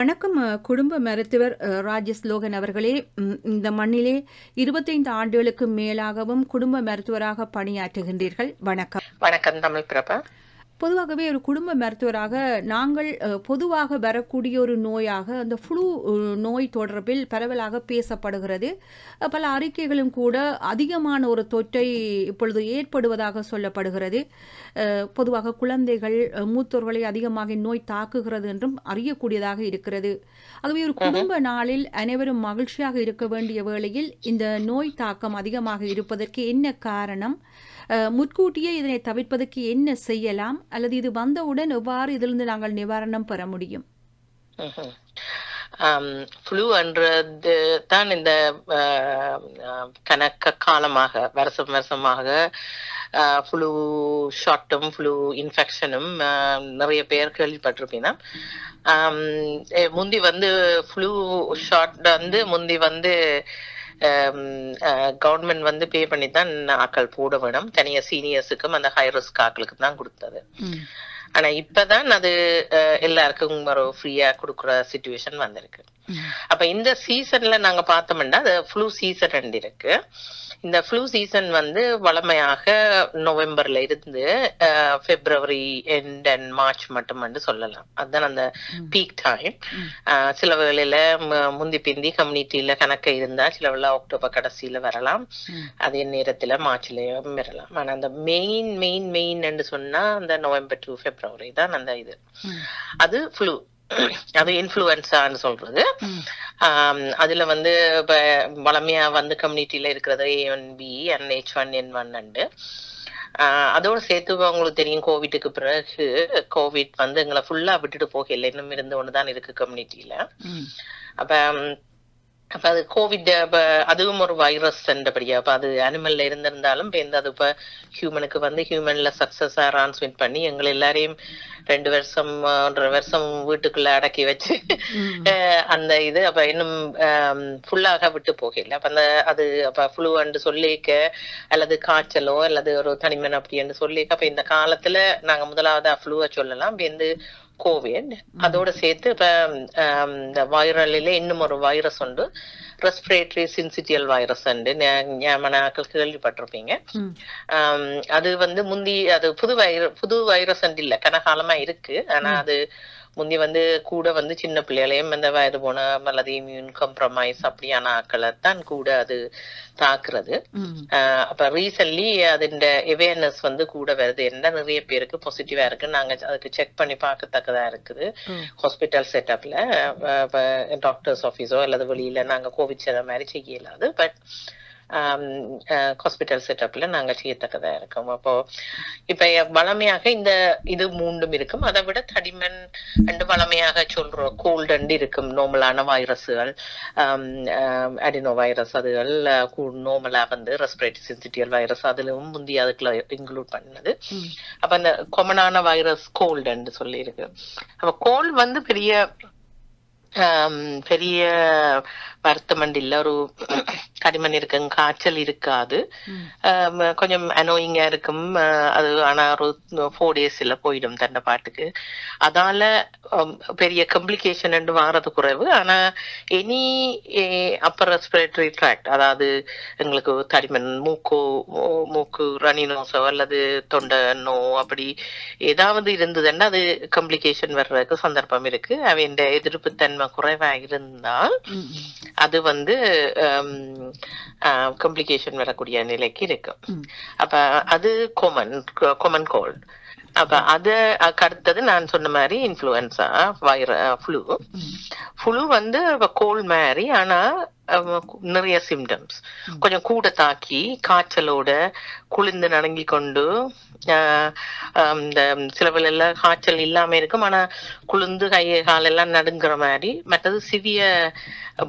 வணக்கம் குடும்ப மருத்துவர் ராஜஸ்லோகன் அவர்களே. இந்த மண்ணிலே இருபத்தைந்து ஆண்டுகளுக்கு மேலாகவும் குடும்ப மருத்துவராக பணியாற்றுகின்றீர்கள். வணக்கம். வணக்கம் தமிழ் பிரபா. பொதுவாகவே ஒரு குடும்ப மருத்துவராக நாங்கள் பொதுவாக வரக்கூடிய ஒரு நோயாக அந்த ஃப்ளூ நோய் தொடர்பில் பரவலாக பேசப்படுகிறது. பல அறிக்கைகளும் கூட அதிகமான ஒரு தொற்றை இப்பொழுது ஏற்படுவதாக சொல்லப்படுகிறது. பொதுவாக குழந்தைகள் மூத்தோர்களை அதிகமாக நோய் தாக்குகிறது என்றும் அறியக்கூடியதாக இருக்கிறது. ஆகவே ஒரு குடும்ப நாளில் அனைவரும் மகிழ்ச்சியாக இருக்க வேண்டிய வேளையில் இந்த நோய் தாக்கம் அதிகமாக இருப்பதற்கு என்ன காரணம்? முன்கூட்டியே இதனை தவிர்ப்பதற்கு என்ன செய்யலாம்? அல்லது இது வந்தவுடன் எவ்வாறு இதிலிருந்து நாங்கள் நிவாரணம் பெற முடியும்? ஃப்ளூன்றது தான் இந்த கணக்க காலமாக வருஷம் வருஷமாக ஃப்ளூ ஷார்ட்டும் ஃப்ளூ இன்ஃபெக்ஷனும் நிறைய பேர் கேள்விப்பட்டிருப்பீங்கன்னா முந்தி வந்து ஃப்ளூ ஷாட் வந்து முந்தி வந்து கவர்மெண்ட் வந்து பே பண்ணி தான் ஆக்கள் போட வேணும் தனியா சீனியர்ஸுக்கும் அந்த ஹை ரிஸ்க் ஆக்களுக்கு தான் கொடுத்தது. ஆனா இப்பதான் அது அஹ், எல்லாருக்கும் ஒரு ஃப்ரீயா கொடுக்குற சுச்சுவேஷன் வந்திருக்கு. அப்ப இந்த சீசன்ல நாங்க பார்த்தோம்னா அது ஃப்ளூ சீசன் ரெண்டு இருக்கு இந்த ஃப்ளூ சீசன் வந்து வழமையாக நவம்பர்ல இருந்து பிப்ரவரி எண்ட் அண்ட் மார்ச் மட்டும் வந்து சொல்லலாம் அதுதான் அந்த. Peak time. சில வேளையில முந்தி பிந்தி கம்யூனிட்டியில கணக்கு இருந்தா சில வேளை அக்டோபர் கடைசியில வரலாம். அதே நேரத்துல மார்ச்லயும் வரலாம் ஆனா அந்த மெயின் மெயின் மெயின் சொன்னா அந்த நவம்பர் டு பிப்ரவரி தான் அந்த இது. அது ஃப்ளூ அது இன்ஃப்ளூயன்ஸான்னு சொல்றது. அதுல வந்து இப்ப வளமையா வந்து கம்யூனிட்டியில இருக்கிறது A one B N H one N one and. அதோட சேர்த்து உங்களுக்கு தெரியும் கோவிட்டுக்கு பிறகு கோவிட் வந்து எங்களை ஃபுல்லா விட்டுட்டு போகல இன்னும் இருந்து ஒண்ணுதான் இருக்கு கம்யூனிட்டியில. அப்ப அப்ப அது கோவிட் அப்ப அதுவும் ஒரு வைரஸ் என்றபடியா. அப்ப அது அனிமல்ல இருந்திருந்தாலும் இப்ப இந்த அது இப்ப ஹியூமனுக்கு வந்து ஹியூமன்ல சக்சஸா டிரான்ஸ்மிட் பண்ணி எங்களை எல்லாரையும் ரெண்டு வருஷம் ஒன்றரை வருஷம் வீட்டுக்குள்ள அடக்கி வச்சு அந்த இது அப்ப இன்னும் ஃபுல்லாக விட்டு போகல. அப்ப அந்த அது அப்ப ஃப்ளூன்னு சொல்லிக்க அல்லது காய்ச்சலோ அல்லது ஒரு தனிமன் அப்படின்னு சொல்லிக்க அப்ப இந்த காலத்துல நாங்க முதலாவது ஃப்ளூவை சொல்லலாம். இப்ப இந்த கோவிட் அதோட சேர்த்து இப்ப இந்த வைரலில இன்னும் ஒரு வைரஸ் உண்டு. ரெஸ்பிரேட்டரி சின்சிட்டியல் வைரஸ் உண்டு ஞாபகம் கேள்விப்பட்டிருப்பீங்க. அது வந்து முந்தி அது புது வைர புது வைரஸ் இல்ல கனகாலமா இருக்கு. ஆனா அது முந்தி வந்து கூட வந்து சின்ன பிள்ளைகளையும் இந்த வயது போன அல்லது இம்யூன் கம்ப்ரமைஸ் அப்படியான ஆக்களை தான் கூட அது தாக்குறது. அப்ப ரீசன்ட்லி அதுண்ட அவேர்னஸ் வந்து கூட வருது. என்ன நிறைய பேருக்கு பாசிட்டிவா இருக்கு நாங்க அதுக்கு செக் பண்ணி பார்க்கத்தக்கதா இருக்குது. ஹாஸ்பிட்டல் செட்டப்ல டாக்டர்ஸ் ஆஃபீஸோ அல்லது வெளியில நாங்க கோவிட் மாதிரி செய்ய இயலாது பட் ஹாஸ்பிட்டல் செட்டப்ல நாங்க செய்யத்தக்கதா இருக்கோம். அப்போ இப்ப வளமையாக இந்த இது மூண்டும் இருக்கும். அதை விட தடிமன் அண்டு வளமையாக சொல்றோம். கோல்டு அண்டு இருக்கும். நார்மலான வைரஸுகள் அடினோ வைரஸ் அதுகள் நார்மலா வந்து ரெஸ்பிரேட்டரி சென்சிட்டியல் வைரஸ் அதுலவும் முந்தி அதுக்குள்ள இன்க்ளூட் பண்ணது. அப்ப அந்த கொமனான வைரஸ் கோல்டுன்னு சொல்லி இருக்கு அப்ப கோல்டு வந்து பெரிய பெரிய வருத்தம் இல்ல ஒரு கடிமன் இருக்கும் காய்ச்சல் இருக்காது. கொஞ்சம் அனோயிங்கா இருக்கும். அது ஆனா ஒரு ஃபோர் டேஸ்ல போயிடும் தண்ட பாட்டுக்கு. அதால பெரிய கம்ப்ளிகேஷன் வாரது குறைவு ஆனா எனி அப்பர் ரெஸ்பிரேட்டரி ட்ராக்ட் அதாவது எங்களுக்கு தடிமன் மூக்கு மூக்கு ரனி நோசோ அல்லது தொண்டை நோ அப்படி ஏதாவது இருந்ததுன்னா அது கம்ப்ளிகேஷன் வர்றதுக்கு சந்தர்ப்பம் இருக்கு. அவன் எதிர்ப்பு தன்மை குறைவா இருந்தால். அது வந்து கம்ப்ளிகேஷன் வரக்கூடிய நிலைக்கு இருக்கும். அப்ப அது கொமன் கொமன் கோல்ட் அப்ப அது அடுத்தது நான் சொன்ன மாதிரி இன்ஃப்ளூயன்ஸா வைர ஃப்ளூ ஃப்ளூ வந்து கோல்ட் மாதிரி ஆனா நிறைய சிம்டம்ஸ் கொஞ்சம் கூட தாக்கி காய்ச்சலோட குளிர்ந்து நடுங்கி கொண்டு இந்த சில எல்லாம் காய்ச்சல் இல்லாம இருக்கும். ஆனா குளிர்ந்து கை காலெல்லாம் நடுங்குற மாதிரி மற்றது சிவிய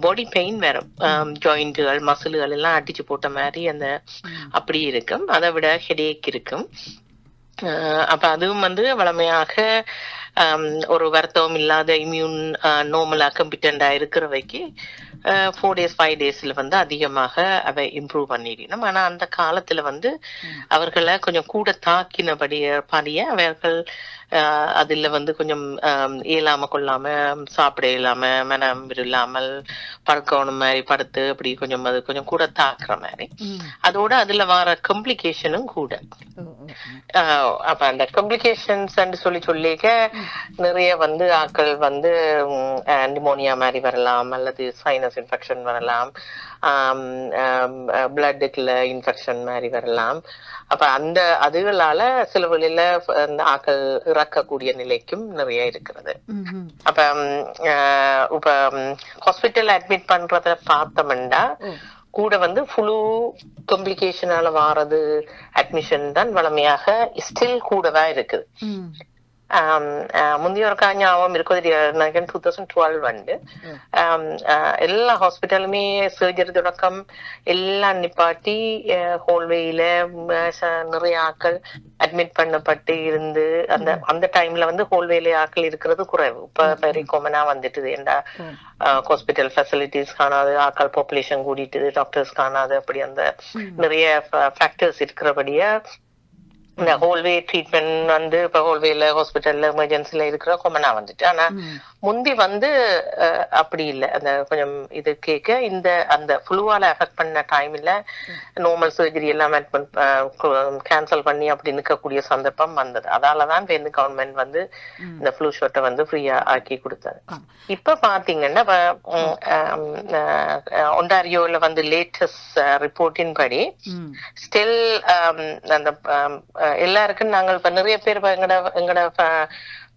பாடி பெயின் வரும். ஜாயிண்ட்டுகள் மசில்கள் எல்லாம் அடிச்சு போட்ட மாதிரி அந்த அப்படி இருக்கும். அதை விட ஹெடேக் இருக்கும். அப்ப அதுவும் வந்து வளமையாக ஒரு வருத்தம் இல்லாத இம்யூன் நார்மலா கம்பிட்டண்டா இருக்கிறவைக்கு ஃபோர் டேஸ் ஃபைவ் டேஸ்ல வந்து அதிகமாக அவை இம்ப்ரூவ் பண்ணிடணும் ஆனா அந்த காலத்துல வந்து அவர்களை கொஞ்சம் கூட தாக்கினபடிய படிய அவர்கள் அதுல வந்து கொஞ்சம் இயலாம கொள்ளாம சாப்பிட இல்லாம மனம் இல்லாமல் படுக்கணும் மாதிரி படுத்து அப்படி கொஞ்சம் அது கொஞ்சம் கூட தாக்குற மாதிரி. அதோட அதுல வர காம்ப்ளிகேஷனும் கூட அப்ப அந்த காம்ப்ளிகேஷன்ஸ் சொல்லி சொல்லிக்க நிறைய வந்து ஆட்கள் வந்து நிமோனியா மாதிரி வரலாம் அல்லது சைனஸ் இன்ஃபெக்ஷன் வரலாம் பிளட்டுக்குள்ள இன்ஃபெக்ஷன் மாதிரி வரலாம் அப்ப அந்த அதுகளால சில வழியில அந்த ஆக்கள் இறக்கக்கூடிய நிலைக்கும் நிறைய இருக்கிறது. அப்ப இப்ப ஹாஸ்பிட்டல் அட்மிட் பண்றத பார்த்தோம்னா. கூட வந்து ஃபுளு காம்ப்ளிகேஷனால வாரது அட்மிஷன் தான் வளமையாக ஸ்டில் கூடவா இருக்குது. முந்தைய ஞாபகம் இருக்குது நினைக்கிறேன் டூ தௌசண்ட் டுவெல் வந்து எல்லா ஹாஸ்பிட்டலுமே சர்ஜரி தொடக்கம் எல்லாம் நிப்பாட்டி ஹோல்வேயில நிறைய ஆட்கள் அட்மிட் பண்ணப்பட்டு இருந்து அந்த அந்த டைம்ல வந்து ஹோல்வேல ஆட்கள் இருக்கிறது குறைவு இப்ப வெரி காமனா வந்துட்டுது ஏண்டா ஓ. ஹாஸ்பிட்டல் ஃபெசிலிட்டிஸ் காணாது ஆட்கள் பாப்புலேஷன் கூட்டிட்டு டாக்டர்ஸ் காணாது அப்படி அந்த நிறைய ஃபேக்டர்ஸ் இருக்கிறபடியா இந்த ஹோல்வே ட்ரீட்மெண்ட் வந்து இப்ப ஹோல்வேல ஹாஸ்பிட்டல்ல எமர்ஜென்சில இருக்கிற கொமனா வந்துட்டு ஆனா. முந்தி வந்து அப்படி இல்லை அந்த கொஞ்சம் இது கேட்க இந்த அந்த ஃப்ளூவால அஃபெக்ட் பண்ண டைம்ல நார்மல் சர்ஜரி எல்லாம் கேன்சல் பண்ணி அப்படி நிற்கக்கூடிய சந்தர்ப்பம் வந்தது அதால தான் இந்த கவர்மெண்ட் வந்து. இந்த ஃப்ளூ ஷாட்டை வந்து ஃப்ரீயா ஆக்கி கொடுத்தாங்க ஆமா. இப்ப பாத்தீங்கன்னா ஒன்டாரியோல வந்து லேட்டஸ்ட் ரிப்போர்ட்டின் படி. ஸ்டில் அந்த எல்லாருக்கும் நாங்கள் இப்ப நிறைய பேர் இப்ப எங்கட எங்கட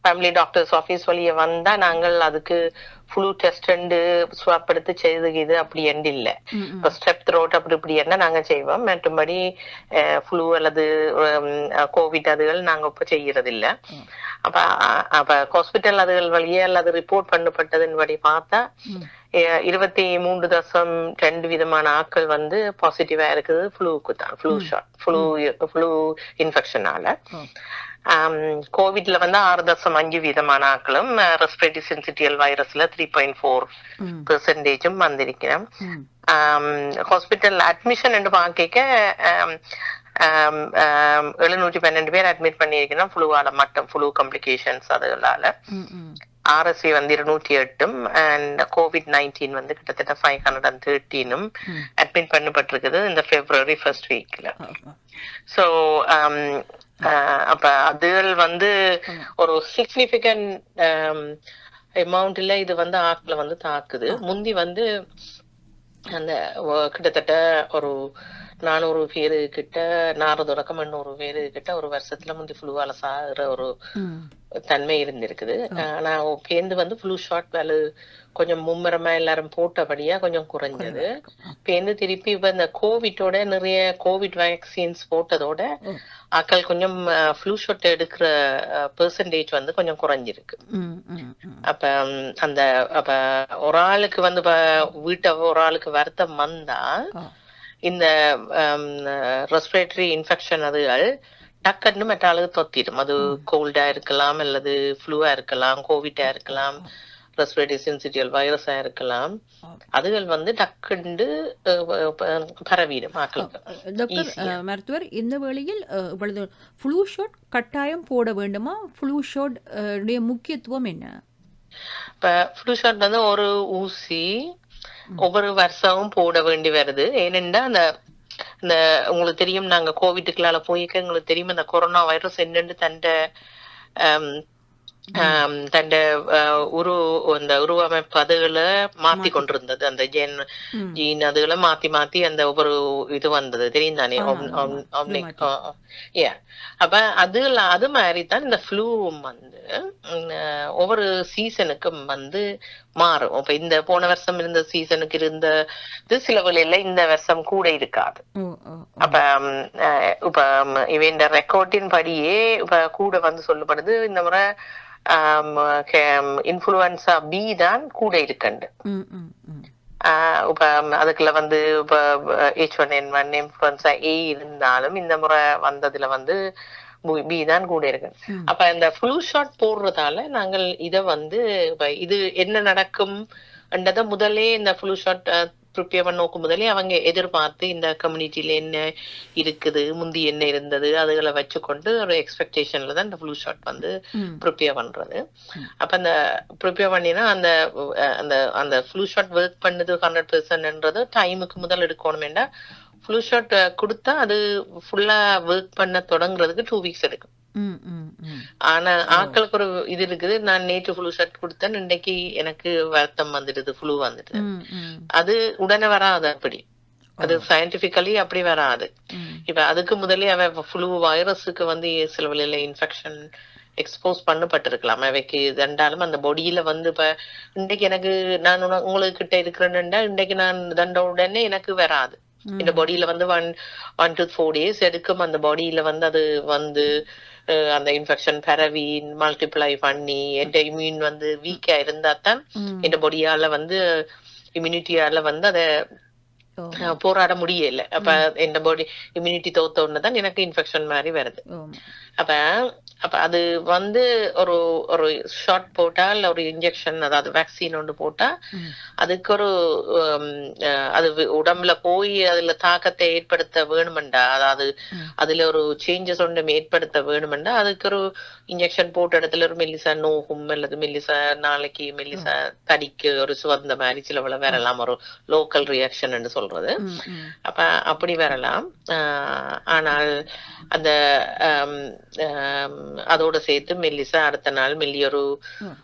ஃபேமிலி டாக்டர்ஸ் ஆபீஸ் வழிய வந்தா நாங்கள் அதுக்கு ஃப்ளூ டெஸ்ட் ஸ்வாப் எடுத்து செய்து இது அப்படி எண்டு இல்ல. இப்ப ஸ்டெப் த்ரோட் அப்படி இப்படி என்ன நாங்க செய்வோம். மற்றபடி ஃப்ளூ அல்லது கோவிட் அதுகள் நாங்க இப்ப செய்யறது இல்ல. அப்ப அப்ப ஹாஸ்பிட்டல் அதுகள் வழியே அல்லது ரிப்போர்ட் பண்ணப்பட்டதின் படி பார்த்தா இருபத்தி மூன்று தசம் ரெண்டு விதமான ஆட்கள் வந்து பாசிட்டிவா இருக்குது. ஃப்ளூக்கு தான் ஃப்ளூ ஷாட் ஃப்ளூ ஃப்ளூ இன்ஃபெக்ஷனால. கோவிட்ல வந்து ஆறு தசம் அஞ்சு விதமான ஆட்களும் ரெஸ்பிரேட்டரி சென்சிட்டியல் வைரஸ்ல த்ரீ பாயிண்ட் ஃபோர். பெர்சன்டேஜும் வந்திருக்கிறோம். ஹாஸ்பிட்டல் அட்மிஷன் என்று பார்க்க எழுநூற்றி பன்னெண்டு பேர் அட்மிட் பண்ணியிருக்கிறோம் ஃப்ளூவால மட்டும் ஃப்ளூ காம்ப்ளிகேஷன்ஸ் அதுகளால. ஆர்எஸ்சி வந்து இருநூற்றி எட்டும் அண்ட் கோவிட் நைன்டீன் வந்து கிட்டத்தட்ட ஃபைவ் ஹண்ட்ரட் அண்ட் தேர்ட்டீனும். அட்மிட் பண்ணப்பட்டிருக்குது இந்த பிப்ரவரி ஃபர்ஸ்ட் வீக்ல. ஸோ அப்ப அதுகள் வந்து ஒரு சிக்னிபிகண்ட் அமௌண்ட்ல இது வந்து ஆக்களை வந்து தாக்குது. முந்தி வந்து அந்த கிட்டத்தட்ட ஒரு நானூறு பேரு கிட்ட நாறு தொடக்கம் எண்ணூறு பேரு கிட்ட ஒரு வருஷத்துல முந்தி ஃப்ளூவால சாகுற ஒரு. தன்மை இருந்திருக்குது. ஆனா பேந்து வந்து ஃப்ளூ ஷாட் வேலு கொஞ்சம் மும்முரமா எல்லாரும் போட்டபடியா கொஞ்சம் குறைஞ்சது. பேந்து திருப்பி இப்ப இந்த கோவிட்டோட நிறைய கோவிட் வேக்சின்ஸ் போட்டதோட. ஆக்கள் கொஞ்சம் ஃப்ளூ ஷாட் எடுக்கிற பெர்சன்டேஜ் வந்து கொஞ்சம் குறைஞ்சிருக்கு. அப்ப அந்த அப்ப ஒரு ஆளுக்கு வந்து வீட்டை ஒரு ஆளுக்கு வருத்தம் வந்தா. இந்த ரெஸ்பிரேட்டரி இன்ஃபெக்ஷன் அதுகள் டக்குன்னு மற்ற ஆளுக்கு தொத்திடும். அது கோல்டா இருக்கலாம் அல்லது ஃப்ளூவா இருக்கலாம் கோவிட்டா இருக்கலாம். ரெஸ்பிரேட்டரி சென்சிட்டிவ் வைரஸா இருக்கலாம். அதுகள் வந்து டக்குண்டு பரவிடும் டாக்டர் மருத்துவர் இந்த வேளையில் இப்பொழுது ஃப்ளூ ஷாட் கட்டாயம் போட வேண்டுமா? ஃப்ளூ ஷாட் முக்கியத்துவம் என்ன? இப்ப ஃப்ளூ ஷாட் வந்து ஒரு ஊசி ஒவ்வொரு வருஷமும் போட வேண்டி வருது. ஏனென்றா அந்த இந்த உங்களுக்கு தெரியும் நாங்க கோவிட்டுக்குள்ளால போயிக்க உங்களுக்கு தெரியும் அந்த கொரோனா வைரஸ் என்னன்னு தண்ட அஹ், உரு அந்த உருவமைப்பு அதுகளை மாத்தி கொண்டிருந்தது. அந்த ஜென். ஜீன் அதுகளை மாத்தி மாத்தி அந்த ஒவ்வொரு இது வந்தது. தெரியும் தானே. அப்ப அது அது மாதிரி தான் இந்த ஃப்ளூவும் வந்து ஒவ்வொரு சீசனுக்கும் வந்து மாறும். இப்ப இந்த போன வருஷம் இருந்த சீசனுக்கு இருந்த இது சில வழியில இந்த வருஷம் கூட இருக்காது. அப்ப இப்ப இவன் ரெக்கார்டின் படியே இப்ப கூட வந்து சொல்லப்படுது இந்த முறை இன்ஃபுளுன்சா பி தான் கூட இருக்கண்டு. இப்ப அதுக்குள்ள வந்து இப்ப H one N one influenza A இருந்தாலும் இந்த முறை வந்ததுல வந்து பி தான் கூட இருக்கு. அப்ப இந்த ஃப்ளூ ஷாட் போடுறதால நாங்கள் இத வந்து இது என்ன நடக்கும் என்றதை முதல்லே இந்த ஃப்ளூ ஷாட் ப்ரிப்பேர் பண்ண நோக்கும் முதலே அவங்க எதிர்பார்த்து இந்த கம்யூனிட்டியில என்ன இருக்குது முந்தி என்ன இருந்தது அதுகளை வச்சுக்கொண்டு ஒரு எக்ஸ்பெக்டேஷன்ல தான் இந்த ஃப்ளூ ஷாட் வந்து ப்ரிப்பேர் பண்றது. அப்ப அந்த ப்ரிப்பேர் பண்ணினா அந்த அந்த அந்த ஃப்ளூ ஷாட் ஒர்க் பண்ணுது ஹண்ட்ரட் பெர்சன்ட்ன்றது டைமுக்கு முதல் எடுக்கணுமேண்டா ஃப்ளூ ஷாட் கொடுத்தா அது ஃபுல்லா ஒர்க் பண்ண தொடங்குறதுக்கு டூ வீக்ஸ் எடுக்கும். ஆனா ஆட்களுக்கு ஒரு இது இருக்குது நான் நேற்று ஃப்ளூ ஷாட் கொடுத்தேன் இன்னைக்கு எனக்கு வருத்தம் வந்துடுது ஃப்ளூ வந்துடுது. அது உடனே வராது அப்படி. அது சயின்டிபிக்கலி அப்படி வராது. இப்ப அதுக்கு முதலே அவ ஃப்ளூ வைரஸுக்கு வந்து சில வழியில இன்ஃபெக்ஷன் எக்ஸ்போஸ் பண்ணப்பட்டிருக்கலாம். அவைக்கு தண்டாலும் அந்த பொடியில வந்து இப்ப இன்னைக்கு எனக்கு நான் உங்களுக்கு கிட்ட இருக்கிறேன்டா இன்னைக்கு நான் தண்ட உடனே எனக்கு வராது. இந்த பாடியில வந்து one one to four days எடுக்கும். அந்த பாடியில வந்து அது வந்து அந்த இன்ஃபெக்ஷன் பரவி மல்டிப்ளை பண்ணி என் இம்யூன் வந்து வீக்கா இருந்தா தான் இந்த பாடியால வந்து இம்யூனிட்டியால வந்து அதை போராட முடியல. அப்ப இந்த பாடி இம்யூனிட்டி தோத்த உடனே தான் எனக்கு இன்ஃபெக்ஷன் மாதிரி வருது. அப்ப அப்ப அது வந்து ஒரு ஒரு ஷாட் போட்டா இல்ல ஒரு இன்ஜெக்ஷன் அதாவது வேக்சின் ஒன்று போட்டா அதுக்கு ஒரு அது உடம்புல போய் அதுல தாக்கத்தை ஏற்படுத்த வேணுமெண்டா? அதாவது. அதுல ஒரு சேஞ்சஸ் ஒன்று ஏற்படுத்த வேணுமெண்டா? அதுக்கு ஒரு இன்ஜெக்ஷன் போட்ட இடத்துல ஒரு மெல்லிசா நோகும் அல்லது மெல்லிசா நாளைக்கு மெல்லிசா தடிக்கு ஒரு சுவந்த மாதிரி சிலவுல வரலாம் ஒரு லோக்கல் ரியாக்ஷன் சொல்றது. அப்ப அப்படி வரலாம். ஆனால் அந்த அதோட சேர்த்து மெல்லிசா அடுத்த நாள் மெல்லியொரு.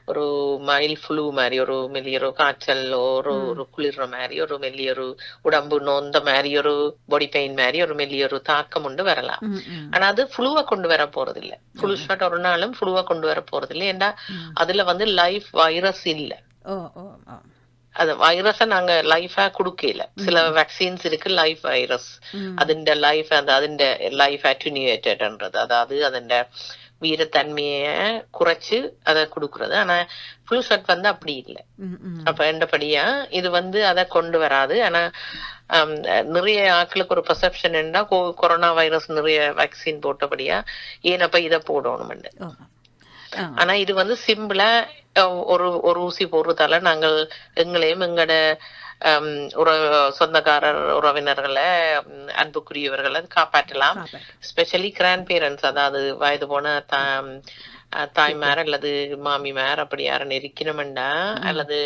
ஒரு மயில் ஃப்ளூ மாதிரி ஒரு மெல்லியொரு காய்ச்சல் ஒரு ஒரு குளிர்ற மாதிரி ஒரு மெல்லியொரு உடம்பு நொந்த மாதிரி ஒரு பாடி பெயின் மாதிரி ஒரு மெல்லியொரு தாக்கம் உண்டு வரலாம். ஆனா அது ஃப்ளூவை கொண்டு வர போறது இல்ல ஃப்ளூ ஷாட் ஒரு நாளும் ஃப்ளூவை கொண்டு வர போறது இல்ல ஏன்னா. அதுல வந்து லைஃப் வைரஸ் இல்ல. அது வைரஸை நாங்க ലൈഫാ குடுக்கல சில வேக்சின்ஸ் இருக்கு ലൈഫ് வைரஸ் അതിന്റെ லைஃப் അത് അതിന്റെ ലൈഫ് അറ്റുനിയേറ്റഡ്ன்றது அதாவது അതിന്റെ வீரத்தன்மையை குறைச்சு அதை கொடுக்கறது. ஆனா ஃபுல் ஷர்ட் வந்து அப்படி இல்லை. அப்ப என்றபடியா இது வந்து அதை கொண்டு வராது. ஆனா நிறைய ஆட்களுக்கு ஒரு பர்செப்ஷன் என்ன கொரோனா வைரஸ் நிறைய வேக்சின் போட்டபடியா ஏன் அப்ப இதை போடணும்னு. ஆனா இது வந்து சிம்பிளா ஒரு ஒரு ஊசி போடுறதால நாங்கள் எங்களையும் எங்களோட ஒரு சொந்தக்காரர் உறவினர்களை அன்புக்குரியவர்களை காப்பாற்றலாம் காப்பாற்று ஸ்பெஷலி கிராண்ட் பேரண்ட்ஸ் அதாவது வயது போன தாய்மார் அல்லது மாமிமார் அப்படி யாரும் இருக்கணுமெண்டா அல்லது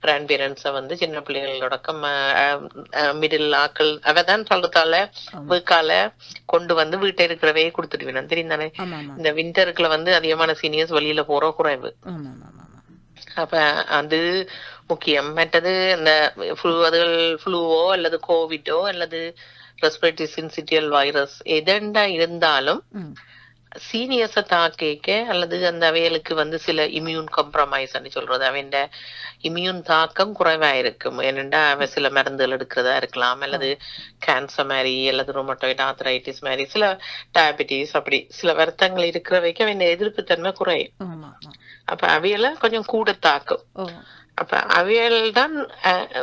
கிராண்ட் பேரண்ட்ஸ வந்து சின்ன பிள்ளைகளோடக்கம் மிடில் ஆக்கள் அவதான் சொல்றதால வீக்கால கொண்டு வந்து வீட்டை இருக்கிறவே தெரியும் தானே ஆமா ஆமா இந்த விண்டருக்குள்ள வந்து அதிகமான சீனியர்ஸ் வெளியில போற குறைவு அப்ப அது முக்கியம் மற்றது இந்த ஃப்ளூ அதுகள் ஃப்ளூவோ அல்லது கோவிட்டோ அல்லது ரெஸ்பிரேட்டரி சின்சிட்டியல் வைரஸ் எதெண்டா இருந்தாலும் சீனியர்ஸை தாக்கிக்க அல்லது அந்த அவைகளுக்கு வந்து சில இம்யூன் காம்ப்ரமைஸ் சொல்றது அவன் இம்யூன் தாக்கம் குறைவா இருக்கும் ஏனென்றா அவன் சில மருந்துகள் எடுக்கிறதா இருக்கலாம் அல்லது கேன்சர் மாதிரி அல்லது ரொமட்டோயிட் ஆத்தரைட்டிஸ் மாதிரி சில டயபெட்டிஸ் அப்படி சில வருத்தங்கள் இருக்கிற வரைக்கும் அவன் எதிர்ப்பு தன்மை குறையும் அப்ப அவையெல்லாம் கொஞ்சம் கூட தாக்கும் அப்ப அவையல் தான்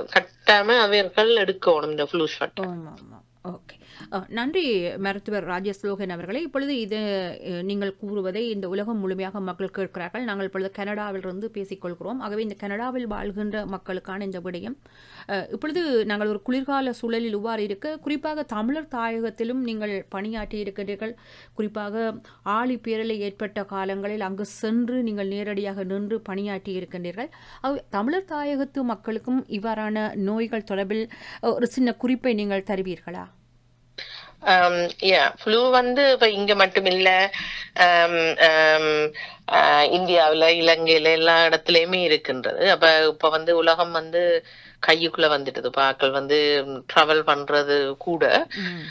கட்டாம அவையர்கள் எடுக்கணும் இந்த ஃப்ளூ ஷாட் ஓகே நன்றி மருத்துவர் ராஜஸ்லோகன் அவர்களே. இப்பொழுது இது நீங்கள் கூறுவதை இந்த உலகம் முழுமையாக மக்கள் கேட்கிறார்கள். நாங்கள் இப்பொழுது கனடாவிலிருந்து பேசிக்கொள்கிறோம். ஆகவே இந்த கனடாவில் வாழ்கின்ற மக்களுக்கான இந்த விடயம் இப்பொழுது நாங்கள் ஒரு குளிர்கால சூழலில் உவ்வாறு இருக்க குறிப்பாக தமிழர் தாயகத்திலும் நீங்கள் பணியாற்றி இருக்கின்றீர்கள். குறிப்பாக ஆழி பேரலை ஏற்பட்ட காலங்களில் அங்கு சென்று நீங்கள் நேரடியாக நின்று பணியாற்றி இருக்கின்றீர்கள். தமிழர் தாயகத்து மக்களுக்கும் இவ்வாறான நோய்கள் தொடர்பில் ஒரு சின்ன குறிப்பை நீங்கள் தருவீர்களா? ஃப்ளூ வந்து இப்ப இங்க மட்டும் இல்ல ஆம், ஆஹ், இந்தியாவுல இலங்கையில எல்லா இடத்துலயுமே இருக்கின்றது. அப்ப இப்ப வந்து உலகம் வந்து கையுக்குள்ள வந்துட்டது. பாக்கள் வந்து டிராவல் பண்றது கூட.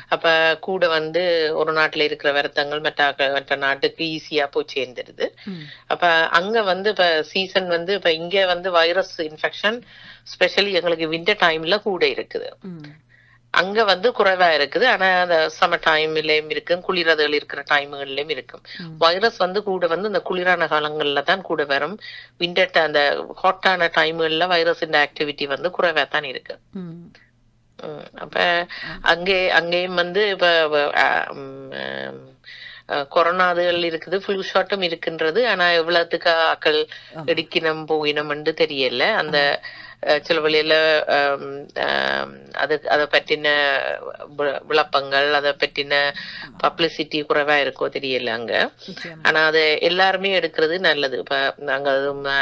அப்ப கூட வந்து ஒரு நாட்டுல இருக்கிற வருத்தங்கள் மற்ற மற்ற நாட்டுக்கு ஈஸியா போய் சேர்ந்துருது. ம். அப்ப அங்க வந்து இப்ப சீசன் வந்து இப்ப இங்க வந்து வைரஸ் இன்ஃபெக்ஷன் ஸ்பெஷலி எங்களுக்கு விண்டர் டைம்ல கூட இருக்குது. அங்க வந்து குறைவா இருக்குது. ஆனா அந்த சம்மர் டைம்லயும் இருக்கும். குளிரதுகள் இருக்கிற டைம்கள்லயும் இருக்கும். வைரஸ் வந்து கூட வந்து இந்த குளிரான காலங்கள்ல தான் கூட வரும். விண்டர் அந்த ஹாட்டான டைம்கள்ல வைரஸின் ஆக்டிவிட்டி வந்து குறைவா தான் இருக்கு. அப்ப அங்கே அங்கேயும் வந்து இப்ப கொரோனாதுகள் இருக்குது. ஃப்ளூ ஷாட்டும் இருக்கின்றது. ஆனா எவ்வளவுத்துக்கு ஆக்கள் ஆமா. எடுக்கினம் போயினம் தெரியல. அந்த சில வழியில அது அதை பற்றின விளப்பங்கள் அதை பற்றின பப்ளிசிட்டி குறைவா இருக்கோ தெரியல அங்க. ஆனா அது எல்லாருமே எடுக்கிறது நல்லது. இப்ப நாங்க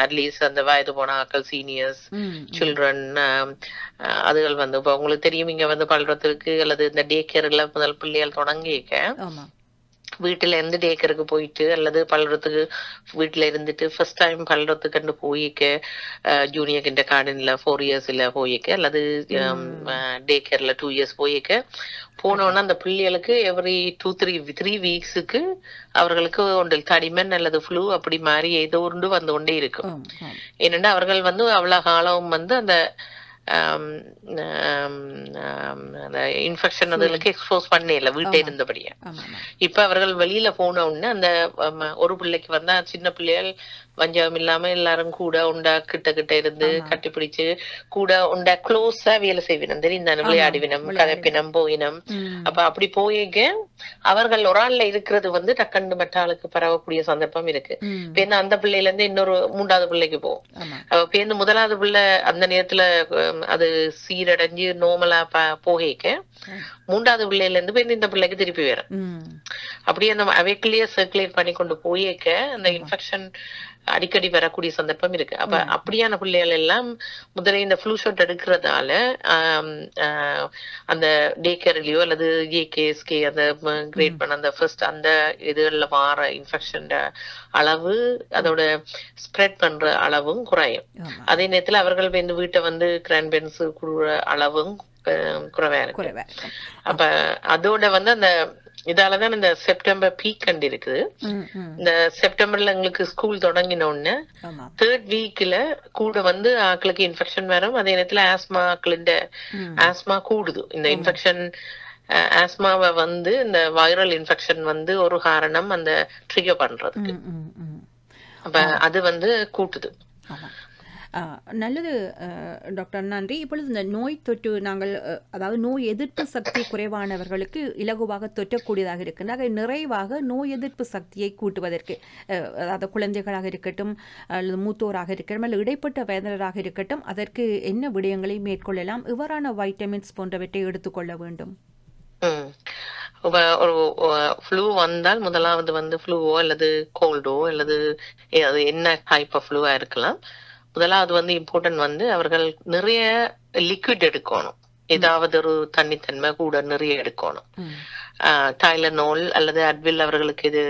அட்லீஸ்ட் அந்த வயது போன ஆக்கள் சீனியர்ஸ். சில்ட்ரன் அதுகள் வந்து இப்ப உங்களுக்கு தெரியும் இங்க வந்து பல்றதுக்கு அல்லது இந்த டே கேர்ல முதல் பிள்ளைகள் தொடங்கிக்க வீட்டுல இருந்து டே கேருக்கு போயிட்டு அல்லது பல்றதுக்கு வீட்டுல இருந்துட்டு ஃபர்ஸ்ட் டைம் கண்டு போயிக்க ஜூனியர் கிண்ட கார்டன்ல ஃபோர் இயர்ஸ்ல போயிக்க அல்லது டே கேர்ல டூ இயர்ஸ் போயிக்க. போனோன்னா அந்த பிள்ளைகளுக்கு எவ்ரி டூ த்ரீ த்ரீ வீக்ஸுக்கு அவர்களுக்கு ஒன்றில் தடிமன் அல்லது ஃப்ளூ அப்படி மாதிரி ஏதோ ஒன்று வந்து கொண்டே இருக்கும். ஏனென்றா அவர்கள் வந்து அவ்வளவு காலம் வந்து அந்த இன்ஃபெக்ஷன் அதுகளுக்கு எக்ஸ்போஸ் பண்ணே இல்லை வீட்டே. இருந்தபடியா. இப்ப அவர்கள் வெளியில போன உடனே அந்த ஒரு பிள்ளைக்கு வந்தா சின்ன பிள்ளைகள் வஞ்சகம் இல்லாம எல்லாரும் கூட உண்டா கிட்ட கிட்ட இருந்து. கட்டிப்பிடிச்சு கூட உண்டா க்ளோஸா வேலை செய்வினம் தெரியும் தானே விளையாடிவினம் விளையாடி. கதைப்பினம் போயினம். அப்ப அப்படி போயிக்க அவர்கள் ஒரு ஆள்ல இருக்கிறது வந்து டக்கண்டு மற்ற ஆளுக்கு பரவக்கூடிய சந்தர்ப்பம் இருக்கு என்ன அந்த பிள்ளையில இருந்து இன்னொரு மூன்றாவது பிள்ளைக்கு போகும் அவ பேருந்து முதலாவது பிள்ளை அந்த நேரத்துல அது சீரடைஞ்சு நோமலா போகிக்க. மூன்றாவது பிள்ளையில இருந்து பேருந்து இந்த பிள்ளைக்கு திருப்பி வரும். அப்படியே அந்த அவைக்குள்ளேயே சர்க்குலேட் பண்ணி கொண்டு போயிக்க அந்த இன்ஃபெக்ஷன் அடிக்கடி வரக்கூடிய சந்தர்ப்பம் இருக்கு. அப்ப அப்படியான பிள்ளைகள் எல்லாம் முதல்ல இந்த ஃப்ளூ ஷாட் எடுக்கிறதால அந்த டே கேர்லயோ அல்லது ஏகேஎஸ்கே அந்த கிரேட் பண்ண அந்த ஃபர்ஸ்ட் அந்த இதுகள்ல வார இன்ஃபெக்ஷன் அளவு அதோட ஸ்ப்ரெட் பண்ற அளவும் குறையும். அதே நேரத்துல அவர்கள் வந்து வீட்டை வந்து கிரான்பென்ஸ் குடுற அளவும் குறைவா இருக்கு அப்ப அதோட வந்து அந்த இதாலதான் இந்த செப்டம்பர் பீக் கண்டு இருக்குது. இந்த செப்டம்பர்ல எங்களுக்கு ஸ்கூல் தொடங்கின உடனே தேர்ட் வீக்ல கூட வந்து ஆக்களுக்கு இன்ஃபெக்ஷன் வரும். அதே நேரத்துல ஆஸ்மா ஆக்களின். ஆஸ்மா கூடுது. இந்த இன்ஃபெக்ஷன் ஆஸ்மாவை வந்து இந்த வைரல் இன்ஃபெக்ஷன் வந்து ஒரு காரணம் அந்த ட்ரிகர் பண்றது ம், ம், ம். அப்ப அது வந்து கூட்டுது. நல்லது டாக்டர் நன்றி இப்பொழுது இந்த நோய் தொற்று நாங்கள் அதாவது நோய் எதிர்ப்பு சக்தி குறைவானவர்களுக்கு இலகுவாக தொற்றக்கூடியதாக இருக்கின்றாக நிறைவாக நோய் எதிர்ப்பு சக்தியை கூட்டுவதற்கு அதாவது குழந்தைகளாக இருக்கட்டும் அல்லது மூத்தோராக இருக்கட்டும் அல்லது இடைப்பட்ட வயதினராக இருக்கட்டும் அதற்கு என்ன விடயங்களை மேற்கொள்ளலாம்? இவ்வாறான வைட்டமின்ஸ் போன்றவற்றை எடுத்துக்கொள்ள வேண்டும். ஒரு ஃப்ளூ வந்தால் முதலாவது வந்து ஃப்ளூவோ அல்லது கோல்டோ அல்லது என்ன டைப் ஆஃப் ஃப்ளூவா இருக்கலாம். முதலாவது வந்து இம்பார்ட்டன்ட் வந்து அவர்கள் நிறைய லிக்விட் எடுக்கணும் ஏதாவது ஒரு தண்ணித்தன்மை கூட நிறைய எடுக்கணும். டைலனோல் அல்லது அட்வில் அவர்களுக்கு இது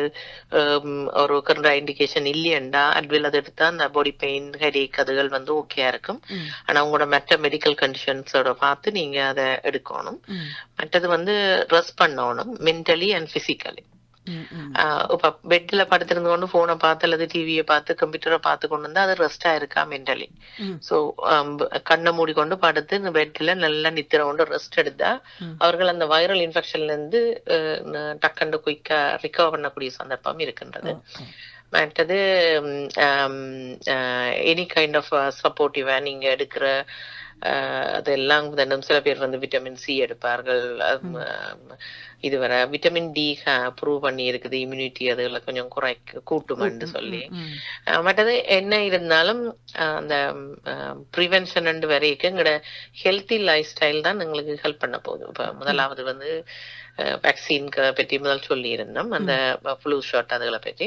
ஒரு கரண்ட் இண்டிகேஷன் இல்லையண்டா அட்வில் அது எடுத்தா அந்த பாடி பெயின் ஹெடேக் அதுகள் வந்து ஓகேயா இருக்கும். ஆனா உங்களோட மற்ற மெடிக்கல் கண்டிஷன்ஸோட பார்த்து நீங்க அதை எடுக்கணும். மற்றது வந்து ரெஸ்ட் பண்ணணும் மென்டலி அண்ட் பிசிக்கலி. இப்ப பெட்ல படுத்திருந்து கொண்டு போனை பார்த்து அல்லது டிவியை பார்த்து கம்ப்யூட்டரை பார்த்து கொண்டு வந்து அது ரெஸ்டா இருக்கா மென்டலி. சோ கண்ணை மூடிக்கொண்டு படுத்து இந்த பெட்ல நல்லா நித்திர கொண்டு ரெஸ்ட் எடுத்தா. அவர்கள் அந்த வைரல் இன்ஃபெக்ஷன்ல இருந்து டக்குன்னு குயிக்கா ரிகவர் பண்ணக்கூடிய சந்தர்ப்பம் இருக்கின்றது. மற்றது எனி கைண்ட் ஆஃப் சப்போர்ட்டிவா நீங்க எடுக்கிற அதெல்லாம் தினம் சில பேர் வந்து விட்டமின் சி எடுப்பார்கள். இதுவரை விட்டமின் டி ப்ரூவ் பண்ணி இருக்குது இம்யூனிட்டி அதுகளை கொஞ்சம் குறைக்க கூட்டுமென்று சொல்லி. மற்றது என்ன இருந்தாலும் அந்த ப்ரிவென்ஷன் வரைக்கும் எங்களோட ஹெல்த்தி லைஃப் ஸ்டைல் தான் எங்களுக்கு ஹெல்ப் பண்ண போகுது. இப்ப முதலாவது வந்து வேக்சின்க்கு பற்றி முதல் இருந்தோம் அந்த ஃப்ளூ ஷாட் அதுகளை பற்றி.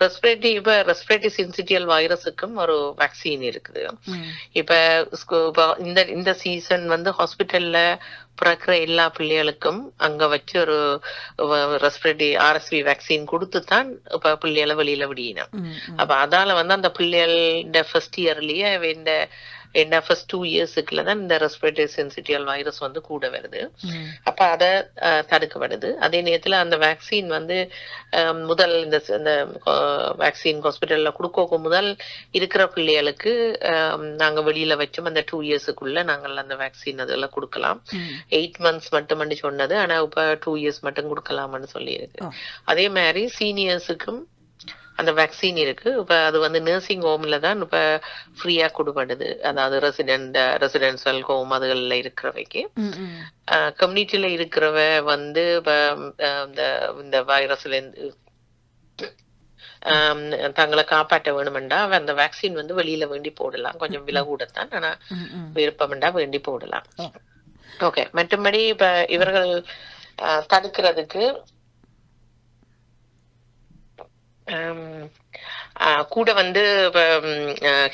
ரெஸ்பிரேட்டரி இப்ப ரெஸ்பிரேட்டரி சின்சிட்டியல் வைரஸுக்கும் ஒரு வேக்சின் இருக்குது. இப்ப இந்த இந்த சீசன் வந்து ஹாஸ்பிட்டல்ல பிறக்கிற எல்லா பிள்ளைகளுக்கும் அங்க வச்சு ஒரு ரெஸ்பிரேட்டரி ஆர்எஸ்வி வேக்சின் கொடுத்து தான் இப்ப பிள்ளைகளை வெளியில விடியணும் ம். ம். அப்ப அதால வந்து அந்த பிள்ளைகளோட ஃபர்ஸ்ட் இயர்லயே இந்த என்ன ஃபர்ஸ்ட் டூ இயர்ஸுக்குள்ள தான் இந்த ரெஸ்பிரேட்டரி சென்சிட்டியல் வைரஸ் வந்து கூட வருது. அப்ப அதை தடுக்கப்படுது அதே நேரத்துல அந்த வேக்சின் வந்து முதல் இந்த இந்த வேக்சின் ஹாஸ்பிட்டல்ல கொடுக்க முதல் இருக்கிற பிள்ளைகளுக்கு நாங்க வெளியில வச்சோம் அந்த டூ இயர்ஸுக்குள்ள நாங்கள் அந்த வேக்சின் அதெல்லாம் கொடுக்கலாம். எயிட் மந்த்ஸ் மட்டும் சொன்னது ஆனா இப்ப டூ இயர்ஸ் மட்டும் கொடுக்கலாம்னு சொல்லி இருக்கு ஓ. அதே மாதிரி சீனியர்ஸுக்கும் அந்த வேக்சின் இருக்கு. இப்ப அது வந்து நர்சிங் ஹோம்ல தான் இப்ப ஃப்ரீயா கொடுப்படுது அதாவது ரெசிடென்ட் ரெசிடென்சியல் ஹோம் அதுகள்ல இருக்கிறவைக்கு. கம்யூனிட்டியில இருக்கிறவ வந்து இந்த இந்த வைரஸ்ல இருந்து தங்களை காப்பாற்ற வேணுமெண்டா அந்த வேக்சின் வந்து வெளியில வேண்டி போடலாம். கொஞ்சம் விலை கூடத்தான் ஆனா. விருப்பமெண்டா வேண்டி போடலாம். ஓகே. மற்றபடி இப்ப இவர்கள் தடுக்கிறதுக்கு கூட வந்து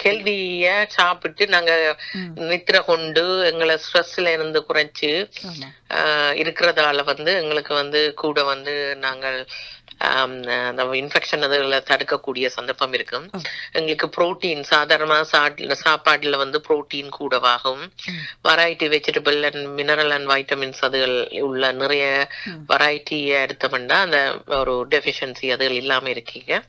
ஹெல்தியா சாப்பிட்டு நாங்க. நித்திர கொண்டு எங்களை ஸ்ட்ரெஸ்ல இருந்து குறைச்சு இருக்கிறதால வந்து எங்களுக்கு வந்து கூட வந்து நாங்கள் அந்த இன்ஃபெக்ஷன் அதுகளை தடுக்கக்கூடிய சந்தர்ப்பம் இருக்கும். எங்களுக்கு புரோட்டீன் சாதாரண சாட்ல சாப்பாடுல வந்து protein கூடவாகும். Variety vegetable and mineral and vitamins அதுகள் உள்ள நிறைய. வெரைட்டியை எடுத்தோம்னா அந்த ஒரு டெஃபிஷியன்சி அதுகள் இல்லாம இருக்கீங்க.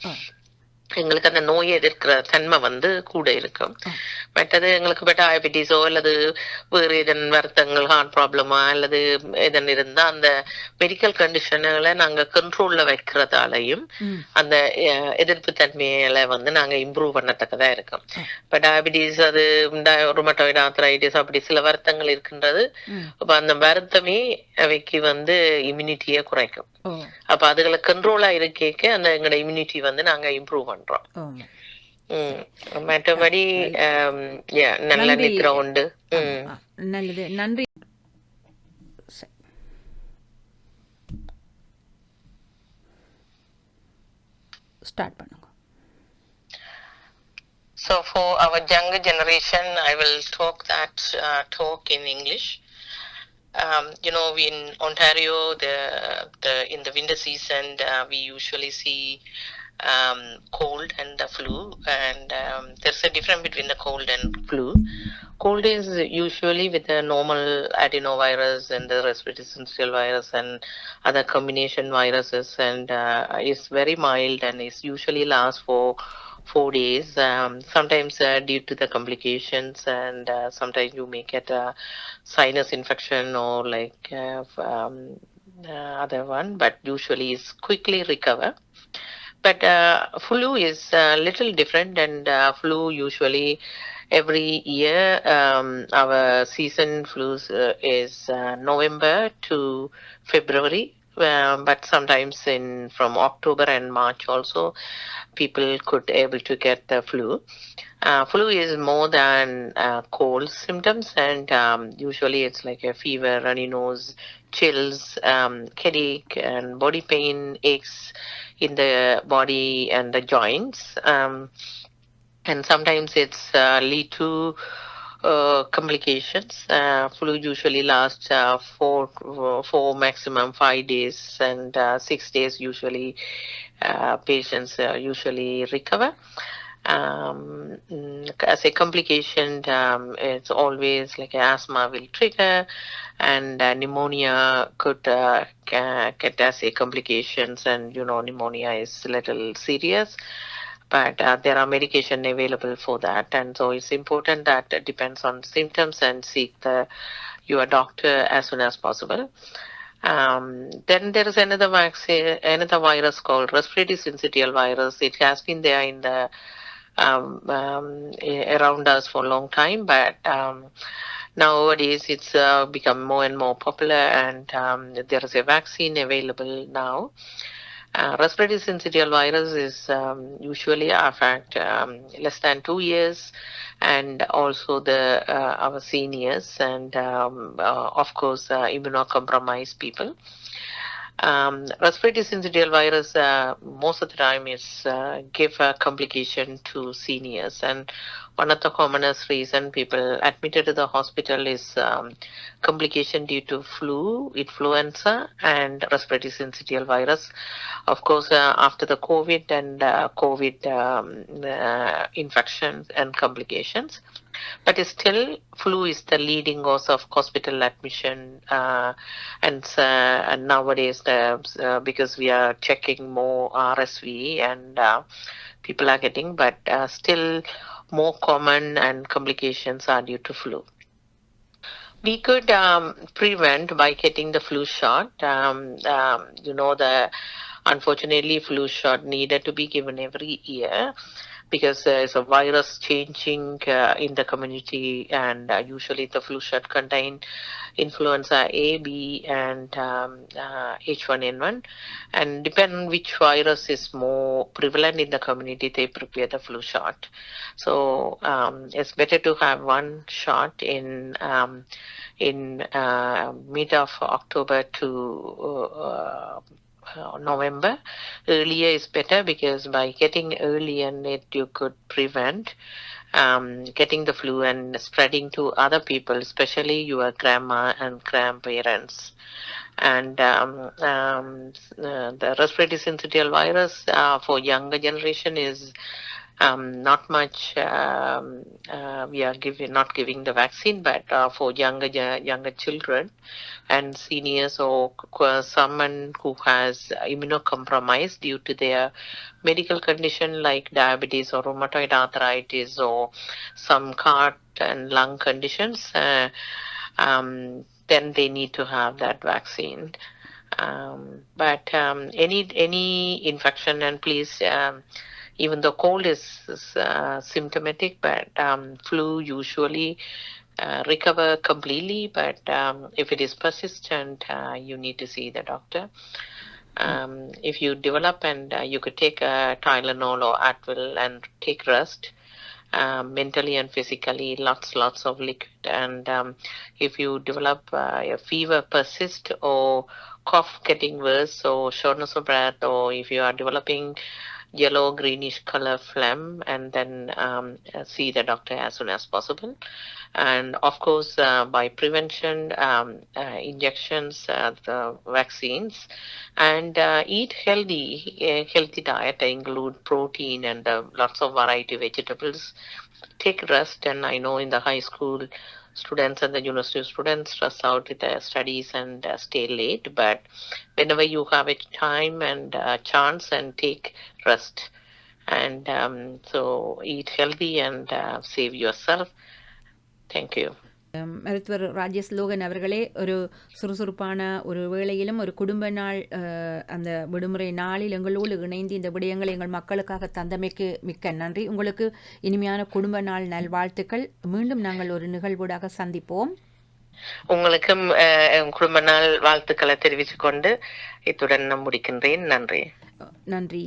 எங்களுக்கு அந்த நோயை எதிர்க்கிற தன்மை வந்து கூட இருக்கும். மற்றது எங்களுக்கு இப்போ டயபெட்டிஸோ அல்லது வேறு இதன் வருத்தங்கள் ஹார்ட் ப்ராப்ளமா அல்லது இதன் இருந்தா அந்த மெடிக்கல் கண்டிஷன்களை நாங்க கண்ட்ரோல்ல வைக்கிறதாலையும். அந்த எதிர்ப்பு தன்மையில வந்து நாங்க இம்ப்ரூவ் பண்ணத்தக்கதா இருக்கும். இப்ப டயபிட்டிஸ் அது ருமட்டாய்டு ஆத்ரைட்டிஸ் அப்படி சில வருத்தங்கள் இருக்கின்றது ம். அப்ப அந்த வருத்தமே அவைக்கு வந்து இம்யூனிட்டியை குறைக்கும் அப்ப அதுகளை கண்ட்ரோலா இருக்கேக்க அந்த எங்களோட இம்யூனிட்டி வந்து நாங்க இம்ப்ரூவ் பண்றோம் ஆமா ம். மற்றபடி ஆம், yeah, நல்ல நன்றி. நித்திரை உண்டு ம். ஆ, நல்லது நன்றி சரி. ஸ்டார்ட் பண்ணுங்க So for our younger generation, I will talk that uh, talk in English. Um, you know, we in Ontario, the the in the winter season, uh, we usually see um, cold and the flu, and um, there's a difference between the cold and flu. Cold is usually with the normal adenovirus and the respiratory syncytial virus and other combination viruses, and uh, is very mild and is usually lasts for four days. Um, sometimes uh, due to the complications, and uh, sometimes you may get a sinus infection or like uh, um, uh, other one, but usually is quickly recover. But uh, flu is a little different, and uh, flu usually every year um, our season flu uh, is uh, November to February. Um, but sometimes in from October and March also people could able to get the flu. Uh, flu is more than uh, cold symptoms, and um, usually it's like a fever, runny nose, chills, um, headache, and body pain, aches in the body and the joints. Um, and sometimes it's uh, lead to uh, complications. Uh, flu usually lasts uh, four, four maximum five days, and uh, six days usually uh, patients uh, usually recover. Um, mm, as a complication, um, it's always like asthma will trigger, and uh, pneumonia could uh, get as a complications, and you know pneumonia is a little serious. But uh, there are medication available for that. And so it's important that it depends on symptoms and seek the your doctor as soon as possible. Um, then there is another vaccine another virus called respiratory syncytial virus. It has been there in the um, um, around us for a long time but um, nowadays it's uh, become more and more popular and um, there is a vaccine available now uh, respiratory syncytial virus is um, usually affect um, less than two years, and also the uh, our seniors and um, uh, of course uh, immunocompromised people. Um, respiratory syncytial virus uh, most of the time is uh, give a complication to seniors, and one of the commonest reason people admitted to the hospital is um, complication due to flu, influenza, and respiratory syncytial virus of course, uh, after the COVID and uh, COVID um, uh, infections and complications. But still, flu is the leading cause of hospital admission, uh, and, uh, and nowadays, the, uh, because we are checking more RSV and uh, people are getting, but uh, still more common and complications are due to flu we could um, prevent by getting the flu shot. Um, um, you know, the unfortunately flu shot needed to be given every year, because there is a virus changing uh, in the community, and uh, usually the flu shot contain influenza A, B, and um, uh, H1N1. And depending on which virus is more prevalent in the community, they prepare the flu shot. So um, it's better to have one shot in um, in uh, mid of October to uh, November. Earlier is better because by getting early in it, you could prevent um, getting the flu and spreading to other people, especially your grandma and grandparents. And um, um, uh, the respiratory syncytial virus uh, for younger generation is um, not much. Um, uh, we are giving not giving the vaccine, but uh, for younger younger children and seniors or someone who has immunocompromised due to their medical condition like diabetes or rheumatoid arthritis or some heart and lung conditions, uh, um, then they need to have that vaccine. Um, but um, any any infection and please um, even though cold is, is uh, symptomatic, but um, flu usually uh, recover completely. But um, if it is persistent, uh, you need to see the doctor. Um, if you develop and uh, you could take a Tylenol or Advil and take rest. Um, mentally and physically, lots, lots of liquid. And um, if you develop uh, a fever persist or cough getting worse or shortness of breath, or if you are developing yellow greenish color phlegm and then um, see the doctor as soon as possible. And of course uh, by prevention um, uh, injections uh, the vaccines. And uh, eat healthy healthy diet include protein and uh, lots of variety vegetables. Take rest and i know in the high school students and the university students stress out with their studies and uh, stay late. But whenever you have a time and uh, chance and take rest and um, so eat healthy and uh, save yourself. Thank you மருத்துவர் Rajesh Logan அவர்களே ஒரு சுறுசுறுப்பான ஒரு வேளையிலும் ஒரு குடும்ப நாள் அந்த விடுமுறை நாளில் எங்களோடு இணைந்து இந்த விடயங்களை எங்கள் மக்களுக்காக தந்தமைக்கு மிக்க நன்றி உங்களுக்கு இனிமையான குடும்ப நாள் நல்வாழ்த்துக்கள் மீண்டும் நாங்கள் ஒரு நிகழ்வூடாக சந்திப்போம் உங்களுக்கும் குடும்ப நாள் வாழ்த்துக்களை தெரிவித்துக் கொண்டு இத்துடன் நான் முடிக்கின்றேன் நன்றி நன்றி